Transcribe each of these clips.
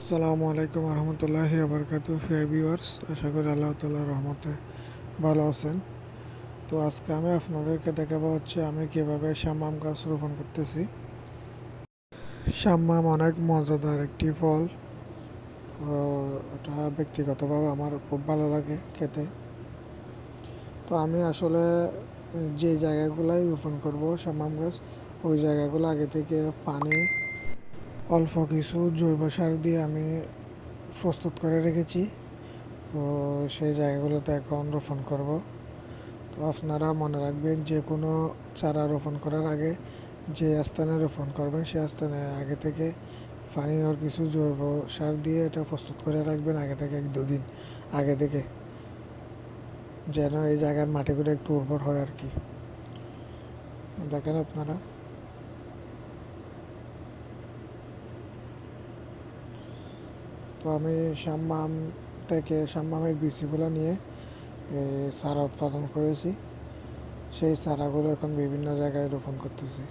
আসসালামু আলাইকুম রহমতুল্লাহ আবরকাতু ফিয়া ভিউয়ার্স আশা করি আল্লাহ তাল্লাহ রহমতে ভালো আছেন। তো আজকে আমি আপনাদেরকে দেখাবো হচ্ছে আমি কীভাবে শাম্মাম গাছ রোপণ করতেছি। শাম্মাম অনেক মজাদার একটি ফল। ও এটা ব্যক্তিগতভাবে আমার খুব ভালো লাগে খেতে। তো আমি আসলে যে জায়গাগুলাই রোপণ করব শাম্মাম গাছ, ওই জায়গাগুলো আগে থেকে পানি অল্প কিছু জৈব সার দিয়ে আমি প্রস্তুত করে রেখেছি। তো সেই জায়গাগুলোতে এখন রোপণ করব। তো আপনারা মনে রাখবেন যে কোনো চারা রোপণ করার আগে যে স্থানে রোপণ করবেন, সে স্থানে আগে থেকে পানি আর কিছু জৈব সার দিয়ে এটা প্রস্তুত করে রাখবেন আগে থেকে এক দুদিন আগে থেকে। যেন এই জায়গার মাটিগুলো একটু উর্বর হয় আর কি। দেখেন আপনারা। তো আমি সাম্মাম থেকে সাম্মামের বিচিগুলো নিয়ে চারা উৎপাদন করেছি। সেই চারাগুলো এখন বিভিন্ন জায়গায় রোপণ করতেছি।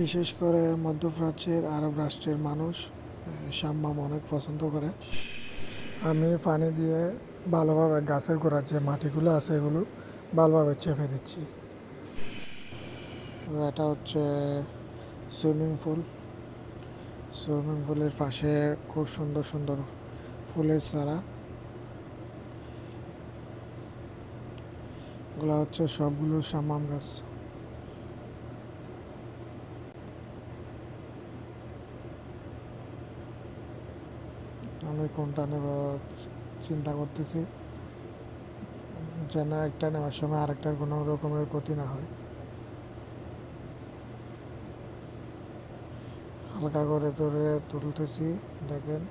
বিশেষ করে মধ্যপ্রাচ্যের আরব রাষ্ট্রের মানুষ সাম্মাম অনেক পছন্দ করে। আমি পানি দিয়ে ভালোভাবে গাছের গোড়ার যে মাটিগুলো আছে এগুলো ভালোভাবে চেপে দিচ্ছি। এটা হচ্ছে সুইমিং পুল। সুইমিং পুলের পাশে খুব সুন্দর সুন্দর ফুলের চারা। এগুলো হচ্ছে সবগুলো সামাম গাছ। আমি কোনটা নেব চিন্তা করতেছি, যেন একটা নেওয়ার সময় আরেকটার কোনো রকমের ক্ষতি না হয়। হালকা করে ধরে তুলতেছি, দেখেন।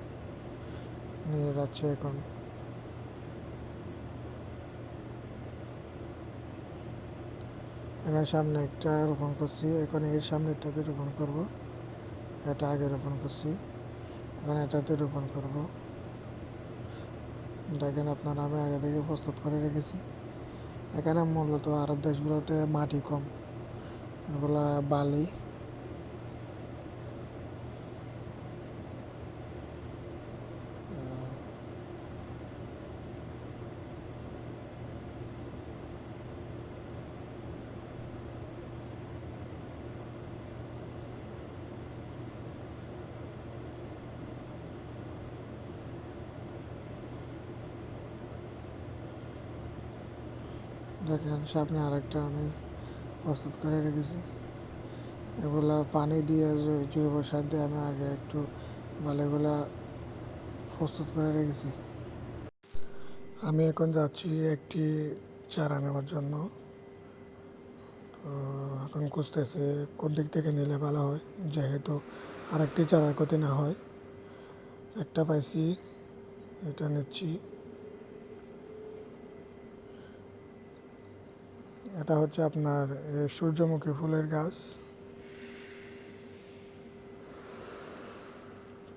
নিয়ে যাচ্ছে এখন। এখানে সামনে একটা রোপণ করছি, এখন এর সামনে এটাতে রোপণ করব। এটা আগে রোপণ করছি, এখন এটাতে রোপণ করব। দেখেন আপনার, আমি আগে থেকে প্রস্তুত করে রেখেছি। এখানে মূলত আরব দেশগুলোতে মাটি কম, এগুলা বালি। দেখেন সামনে আরেকটা আমি প্রস্তুত করে রেখেছি। এগুলা পানি দিয়ে জৈব সার দিয়ে আমি আগে একটু বালিগুলা প্রস্তুত করে রেখেছি। আমি এখন যাচ্ছি একটি চারা নেওয়ার জন্য। তো এখন খুঁজতেছি কোন দিক থেকে নিলে ভালো হয়, যেহেতু আরেকটি চারার ক্ষতি না হয়। একটা পাইছি, এটা নিচ্ছি। এটা হচ্ছে আপনার সূর্যমুখী ফুলের গাছ।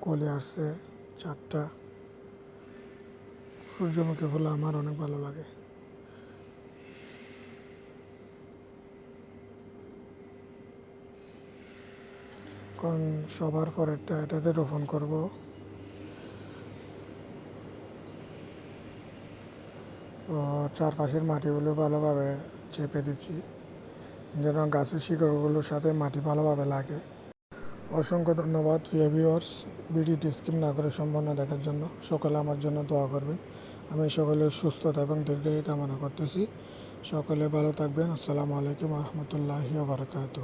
কলি আসছে চারটা। সূর্যমুখী ফুল আমার অনেক ভালো লাগে। এখন সবার পরেরটা, এটাতে রোপণ করব। তো চারপাশের মাটিগুলো ভালোভাবে চেপে দিচ্ছি। যেন গাছের শিকড়গুলোর সাথে মাটি ভালোভাবে লাগে। অসংখ্য ধন্যবাদ ভিউয়ার্স ভিডিওটি ডিসক্রিম না করে সম্পূর্ণ দেখার জন্য সকলে আমার জন্য দোয়া করবেন। আমি সকলের সুস্থতা এবং দীর্ঘায়ু কামনা করতেছি। সকলে ভালো থাকবেন। আসসালামু আলাইকুম রহমতুল্লাহি বারকাত